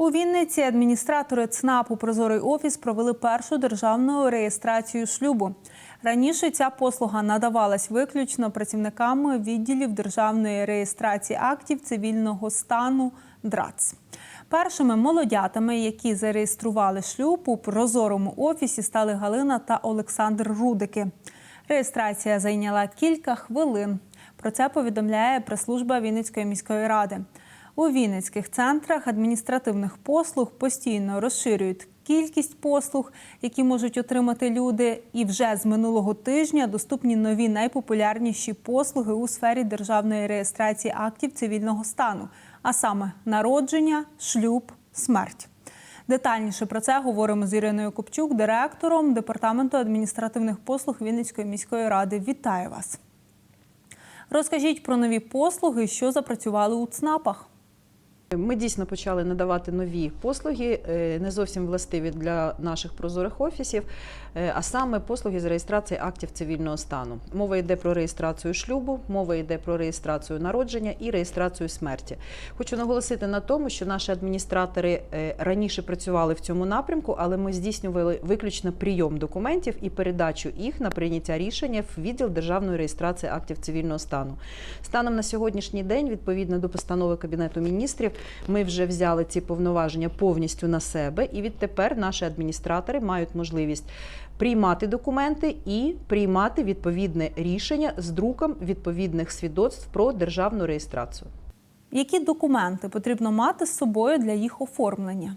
У Вінниці адміністратори ЦНАПу Прозорий офіс провели першу державну реєстрацію шлюбу. Раніше ця послуга надавалась виключно працівниками відділів державної реєстрації актів цивільного стану ДРАЦ. Першими молодятами, які зареєстрували шлюб у прозорому офісі, стали Галина та Олександр Рудики. Реєстрація зайняла кілька хвилин. Про це повідомляє прес-служба Вінницької міської ради. У Вінницьких центрах адміністративних послуг постійно розширюють кількість послуг, які можуть отримати люди. І вже з минулого тижня доступні нові найпопулярніші послуги у сфері державної реєстрації актів цивільного стану, а саме народження, шлюб, смерть. Детальніше про це говоримо з Іриною Копчук, директором департаменту адміністративних послуг Вінницької міської ради. Вітаю вас! Розкажіть про нові послуги, що запрацювали у ЦНАПах. Ми дійсно почали надавати нові послуги, е, не зовсім властиві для наших прозорих офісів, е, а саме послуги з реєстрації актів цивільного стану. Мова йде про реєстрацію шлюбу, мова йде про реєстрацію народження і реєстрацію смерті. Хочу наголосити на тому, що наші адміністратори е, раніше працювали в цьому напрямку, але ми здійснювали виключно прийом документів і передачу їх на прийняття рішення в відділ державної реєстрації актів цивільного стану. Станом на сьогоднішній день, відповідно до постанови Кабінету міністрів, ми вже взяли ці повноваження повністю на себе, і відтепер наші адміністратори мають можливість приймати документи і приймати відповідне рішення з друком відповідних свідоцтв про державну реєстрацію. Які документи потрібно мати з собою для їх оформлення?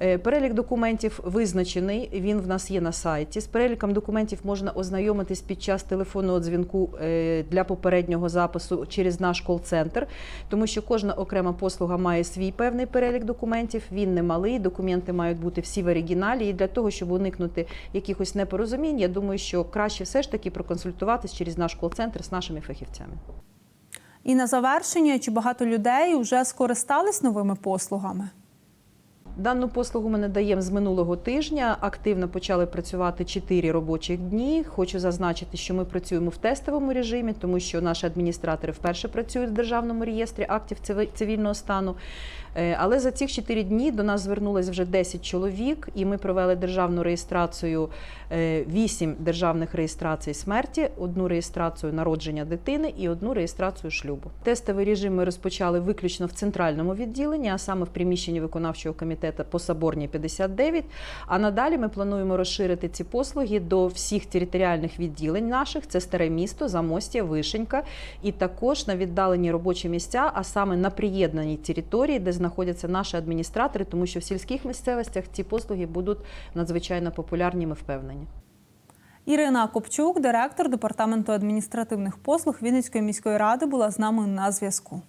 Е, Перелік документів визначений. Він в нас є на сайті. З переліком документів можна ознайомитись під час телефонного дзвінку е, для попереднього запису через наш кол-центр, тому що кожна окрема послуга має свій певний перелік документів. Він не малий. Документи мають бути всі в оригіналі. І для того, щоб уникнути якихось непорозумінь, я думаю, що краще все ж таки проконсультуватись через наш кол-центр з нашими фахівцями. І на завершення, чи багато людей вже скористались новими послугами? Дану послугу ми надаємо з минулого тижня. Активно почали працювати 4 робочих дні. Хочу зазначити, що ми працюємо в тестовому режимі, тому що наші адміністратори вперше працюють в державному реєстрі актів цивільного стану. Е, Але за ці 4 дні до нас звернулось вже 10 чоловік, і ми провели державну реєстрацію 8 державних реєстрацій смерті, одну реєстрацію народження дитини і одну реєстрацію шлюбу. Тестовий режим ми розпочали виключно в центральному відділенні, а саме в приміщенні виконавчого комітету по Соборній 59. А надалі ми плануємо розширити ці послуги до всіх територіальних відділень наших: це старе місто, Замостя, Вишенька, і також на віддалені робочі місця, а саме на приєднаній території, де знаходяться наші адміністратори, тому що в сільських місцевостях ці послуги будуть надзвичайно популярні. Ми впевнені. Ірина Копчук, директор департаменту адміністративних послуг Вінницької міської ради, була з нами на зв'язку.